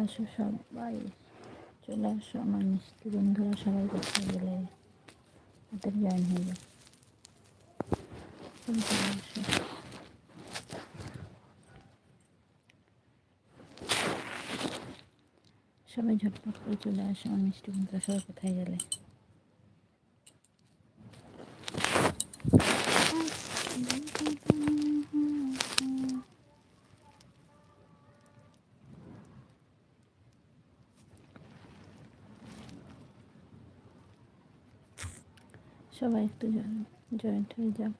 আসো সবাই। চলে আসো আমার মিষ্টি বন্ধুরা, সবাই কোথায় গেলে? তাদের জয়েন হয়ে যায় সবাই ঝটপট করে চলে আসো আমার মিষ্টি বন্ধুরা, সবাই কোথায় গেলে? সবাই একটু জয়েন্ট হয়ে যাও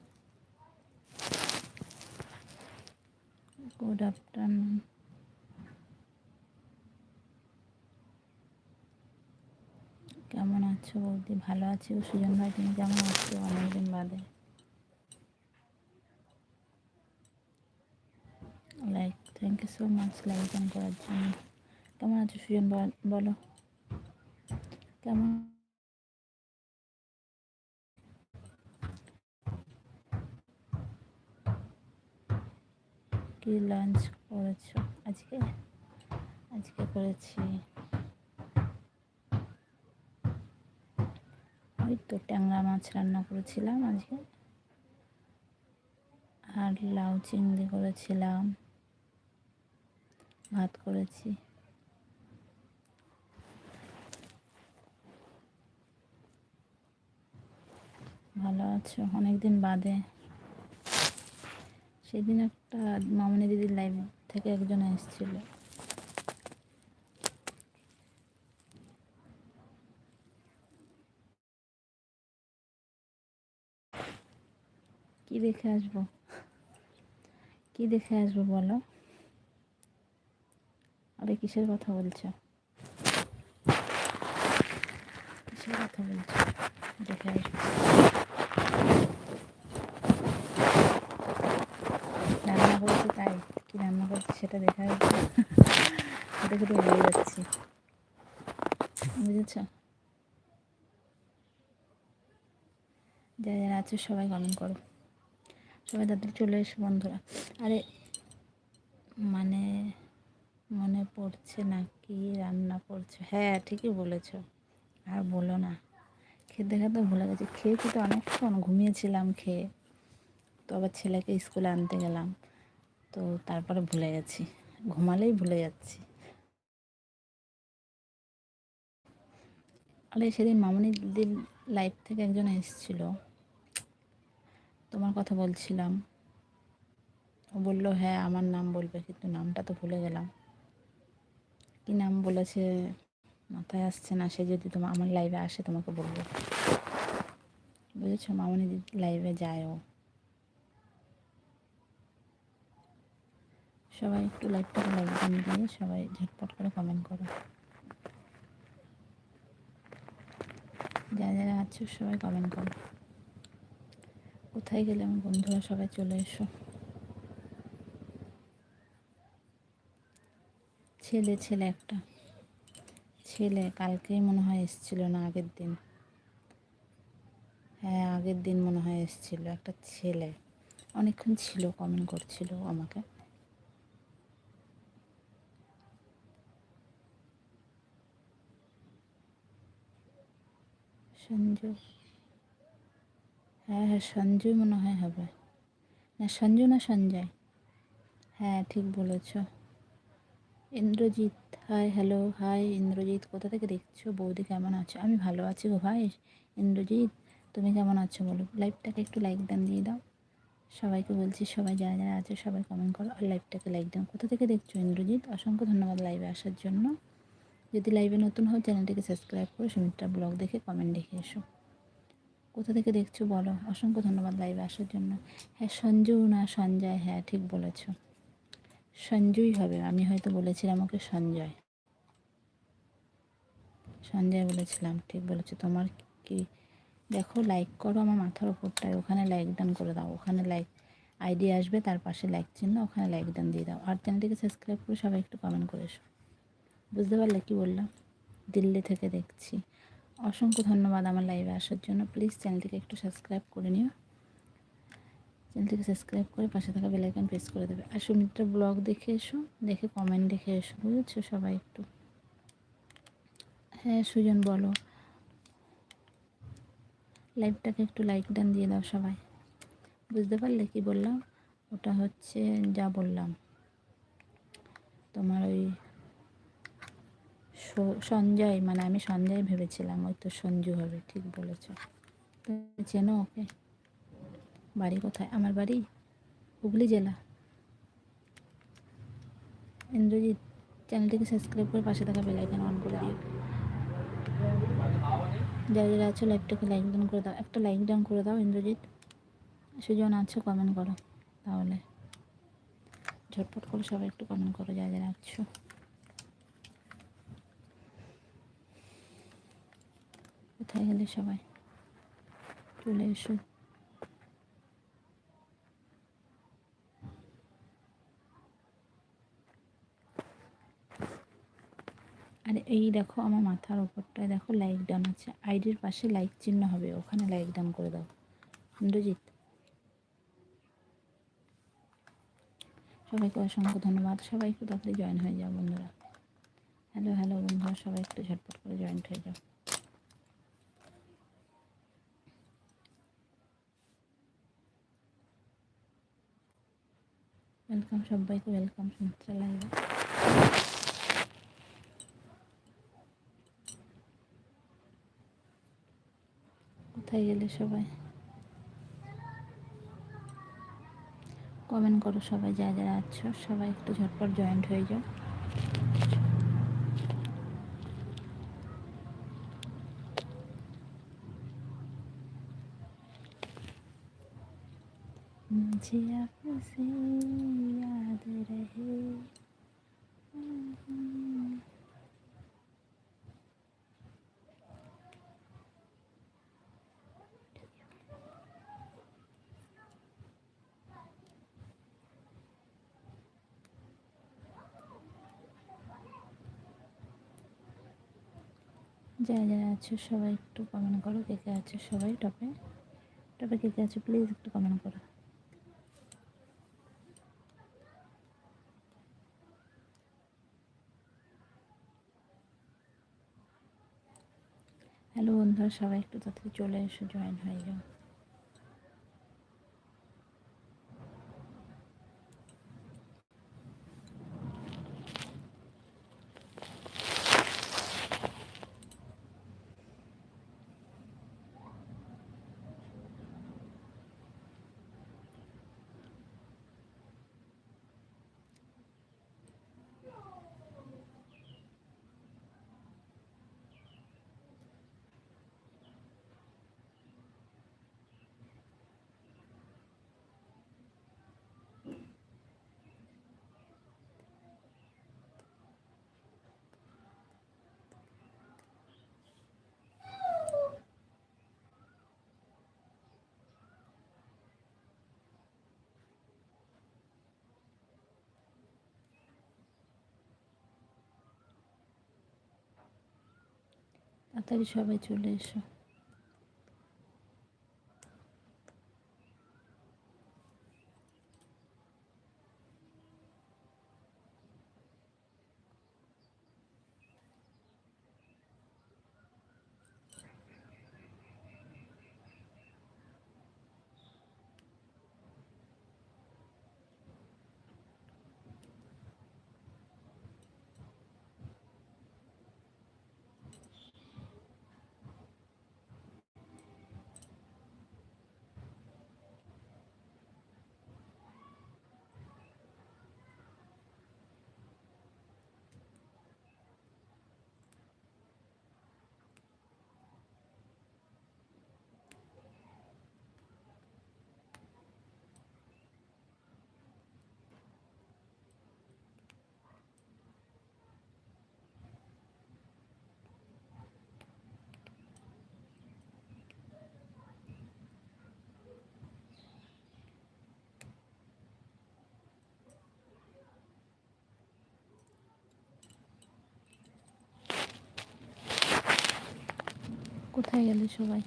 গুড আফটারনুন কেমন আছো বৌদি? ভালো আছি। সুজন ভাই, তুমি কেমন আছো? অনেকদিন বাদে। Like thank you so much like on করার জন্য। কেমন আছো সুজন? বলো। কেমন? কি লাঞ্চ করেছ? আজকে? আজকে করেছি। ওই তো ট্যাংরা মাছ রান্না করেছিলাম আজকে। আর লাউ চিংড়ি করেছিলাম। ভাত করেছি। ভালো আছো? অনেকদিন বাদে। সেদিন একটা মামনি দিদির লাইভ থেকে একজন এসেছিল। কি দেখে আসব? কি দেখে আসব বলো? আরে কিসের কথা বলছো? কিসের কথা বলছো? দেখে আসব। রান্না তাই কি রান্না করছি সেটা দেখা যাচ্ছে। খেতে খেতে বলে যাচ্ছি। বুঝেছ? যারা যারা আছে সবাই কমেন্ট করো। সবাই তাদের চলে এসো বন্ধুরা। আরে মানে মনে পড়ছে না কি রান্না করছ হ্যাঁ ঠিকই বলেছ। আর বলো না। খেতে খেতে ভুলে গেছি। খেয়েছি তো অনেকক্ষণ, ঘুমিয়েছিলাম খেয়ে। তো আবার ছেলেকে স্কুলে আনতে গেলাম। তো তারপরে ভুলে গেছি। ঘুমালেই ভুলে যাচ্ছি। আরে সেদিন মামনি দিদির লাইফ থেকে একজন এসেছিল। তোমার কথা বলছিলাম। ও বলল হ্যাঁ আমার নাম বলবে, কিন্তু নামটা তো ভুলে গেলাম। কি নাম বলেছে মাথায় আসছে না, সে যদি তোমার আমার লাইভে আসে তোমাকে বলব। বুঝেছ? মামনি লাইভে যায় ও। সবাই একটু লাইভটাকে লাইক দিয়ে সবাই ঝটপট করে কমেন্ট করো। যারা যারা আছো সবাই কমেন্ট করো। কোথায় গেলে আমার বন্ধুরা? সবাই চলে এসো। ছেলে ছেলে একটা। ছেলে কালকেই মনে হয় এসছিল না, আগের দিন। হ্যাঁ আগের দিন মনে হয় এসছিল। একটা ছেলে। অনেকক্ষণ ছিল কমেন্ট করছিল আমাকে। সঞ্জু। হ্যাঁ হ্যাঁ সঞ্জয় মনে হয় হবে। না, সঞ্জু না সঞ্জয়? হ্যাঁ ঠিক বলেছ। Indrajit hi hello hi Indrajit, কোথা থেকে দেখছ? বৌদি কেমন আছো? আমি ভালো আছি গো ভাই। ইন্দ্রজিৎ, তুমি কেমন আছো বলো? লাইভটাকে একটু লাইক দেন, দিয়ে দাও। সবাইকে বলছি, সবাই যারা যারা আছে, সবাই কমেন্ট করো। আর লাইভটাকে লাইক দাও কোথা থেকে দেখছ ইন্দ্রজিৎ? অসংখ্য ধন্যবাদ লাইভে আসার জন্য। যদি লাইভে নতুন হও, চ্যানেলটিকে সাবস্ক্রাইব করে, সুমিত্রা ব্লগ দেখে কমেন্ট দেখে এসো। কোথা থেকে দেখছ বলো? অসংখ্য ধন্যবাদ লাইভে আসার জন্য। হ্যাঁ সঞ্জু না সঞ্জয়? হ্যাঁ ঠিক বলেছ। সঞ্জুই হবে। আমি হয়তো বলেছিলাম ওকে সঞ্জয়। সঞ্জয় বলেছিলাম। ঠিক বলেছ। তোমার কি? দেখো লাইক করো আমার মাথার ওপরটায় ওখানে লাইক ডান করে দাও। ওখানে লাইক আইডি আসবে, তার পাশে লাইক চিহ্ন, ওখানে লাইক ডান দিয়ে দাও। আর চ্যানেলটিকে সাবস্ক্রাইব করে সবাই একটু কমেন্ট করে এসো। বুঝতে পারলে কি বললাম? দিল্লি থেকে দেখছি। অসংখ্য ধন্যবাদ আমার লাইভে আসার জন্য। প্লিজ চ্যানেলটিকে একটু সাবস্ক্রাইব করে নিও। চ্যানেলটিকে সাবস্ক্রাইব করে পাশে থাকা বেলাইকন প্রেস করে দেবে। আর সুমিত্রা ব্লগ দেখে এসো, দেখে কমেন্ট দেখে এসো, বুঝেছ? সবাই একটু। হ্যাঁ সুজন বলো। লাইভটাকে একটু লাইক ডান দিয়ে দাও সবাই। বুঝতে পারলে কি বললাম? ওটা হচ্ছে, যা বললাম। তোমার ওই সঞ্জয় মানে আমি সঞ্জয় ভেবেছিলাম, ওই তো সঞ্জু হবে, ঠিক বলেছ। চেনো ওকে? বাড়ি কোথায়? আমার বাড়ি? হুগলি জেলা। ইন্দ্রজিৎ, চ্যানেলটিকে সাবস্ক্রাইব করে পাশে থাকা বেলাইকন অন করে দিও। যারা যারা আছো লাইভটাকে লাইক ডাউন করে দাও। একটা লাইক ডাউন করে দাও, ইন্দ্রজিৎ। সুজন আছো কমেন্ট করো, তাহলে। ঝটপট করে সবাই একটু কমেন্ট করো, যারা যারা আছো। কোথায় গেলে সবাই চলে এসো। আর এই দেখো আমার মাথার ওপরটায়, দেখো লাইক ডান আছে। আইডির পাশে লাইক চিহ্ন হবে, ওখানে লাইক ডান করে দাও। ইন্দ্রজিৎ। সবাইকে অসংখ্য ধন্যবাদ। সবাই একটু তাড়াতাড়ি জয়েন হয়ে যাও বন্ধুরা। হ্যালো হ্যালো বন্ধুরা, সবাই একটু ঝটপট করে জয়েন্ট হয়ে যাও। ওয়েলকাম সবাইকে ওয়েলকাম সুমিত্রা লাইভে কোথায় গেলে সবাই? কমেন্ট করো সবাই, যা যারা আছো, সবাই একটু ঝটপট জয়েন্ট হয়ে যাও। मुझे आपसे याद रहे যারা যারা আছো সবাই একটু কমেন্ট করো কে কে আছো সবাই টপে টপে কে কে আছো প্লিজ একটু কমেন্ট করো বন্ধুরা সবাই একটু তাড়াতাড়ি চলে এসো জয়েন হয়ে যাও। তাড়াতাড়ি সবাই চলে এসো। কোথায় গেলে সবাই?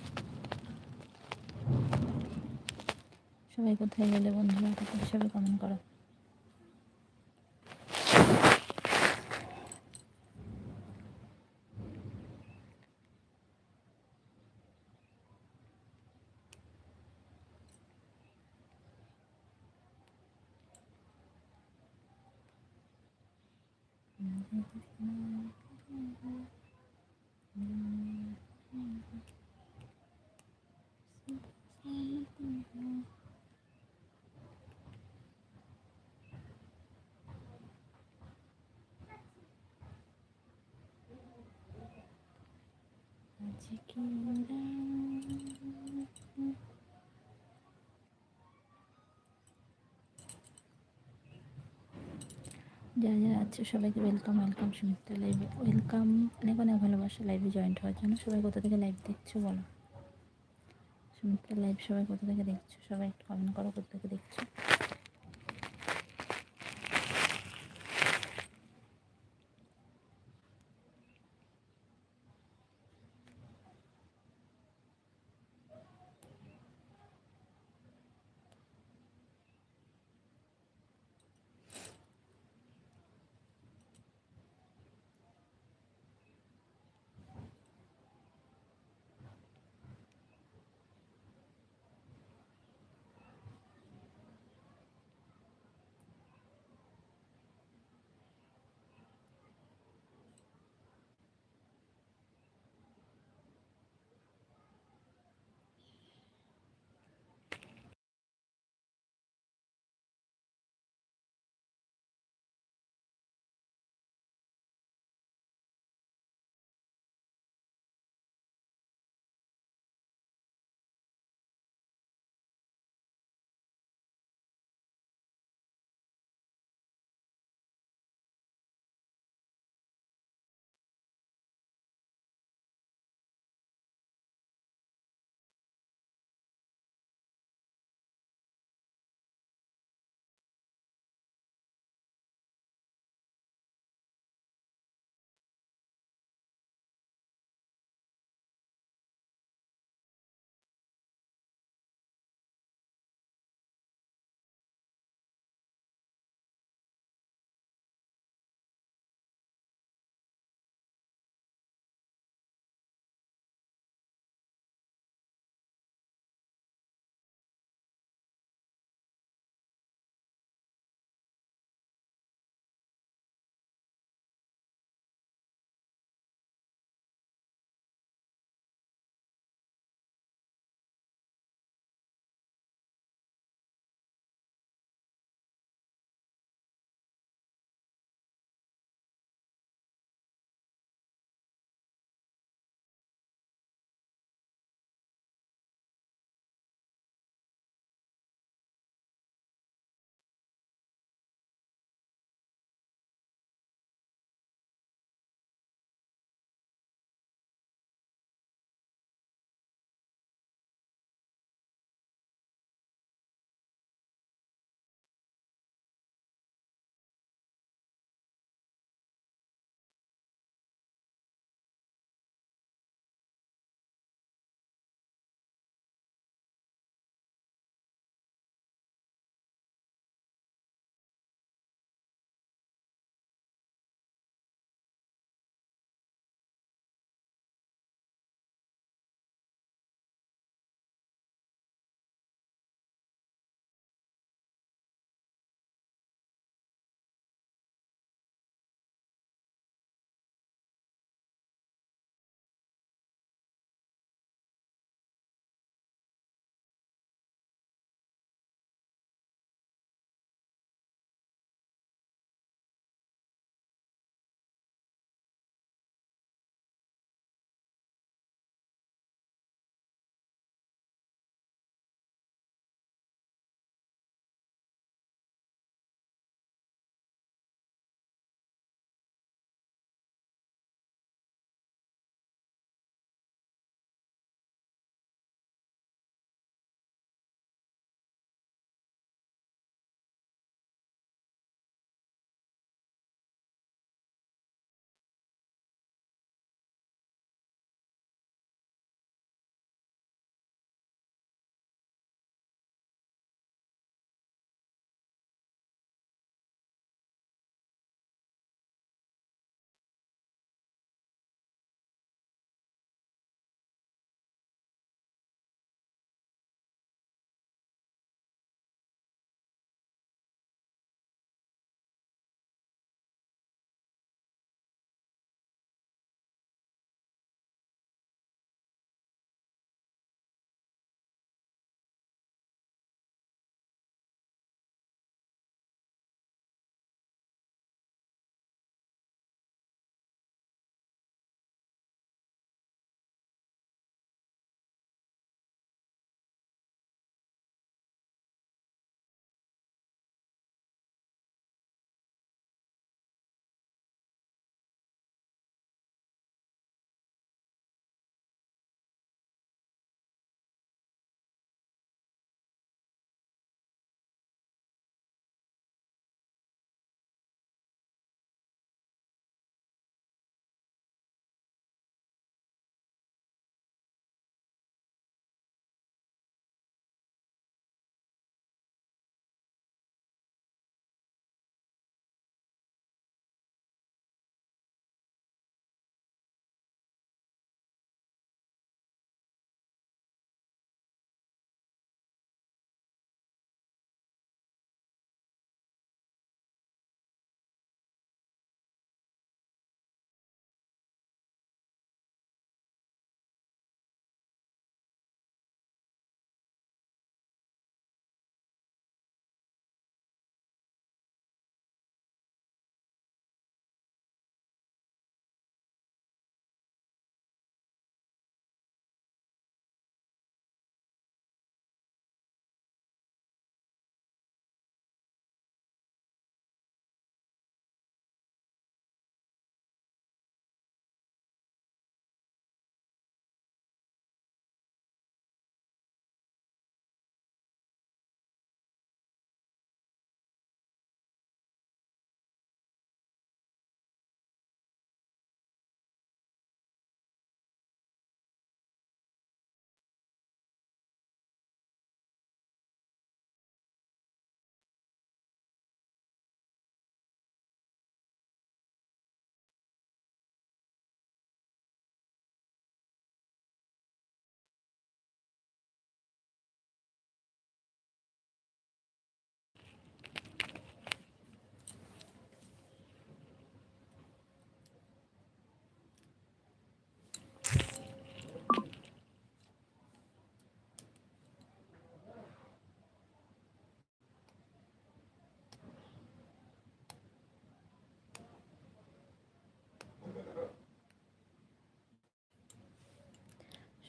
সবাই কোথায় গেলে বন্ধুরা? সবাই কমেন্ট করো। যারা যারা আছে সবাইকে ওয়েলকাম ওয়েলকাম সুমিত্রা লাইভে ওয়েলকাম অনেক অনেক ভালোবাসা লাইভে জয়েন্ট হওয়ার জন্য। সবাই কোথা থেকে লাইভ দেখছ বলো? সুমিত্রা লাইভ সবাই কোথা থেকে দেখছ? সবাই একটু কমেন্ট করো, কোথা থেকে দেখছ?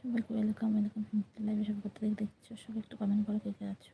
সবাইকে ওয়েলকাম ওয়েলকাম লাইভে সবাই থেকে দেখছ সবাই একটু কমেন্ট করো কে কে আছো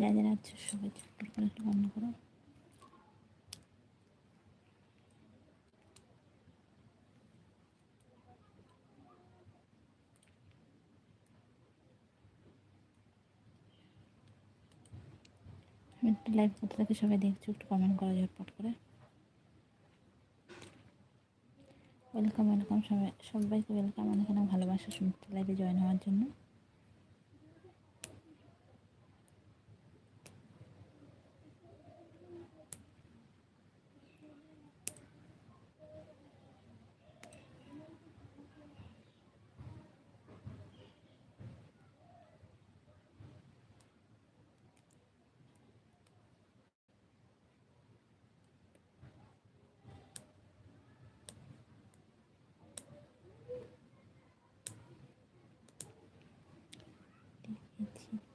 যা যারা আছো সবাই ছোট্ট করে একটু বন্ধ করো। লাইভ কোথা থেকে, সবাই দেখছ, একটু কমেন্ট করো ঝটপট করে। ওয়েলকাম ওয়েলকাম সবাই, সবাইকে ওয়েলকাম অনেক অনেক ভালোবাসা সুমিত্র লাইভে জয়েন হওয়ার জন্য।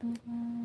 the world.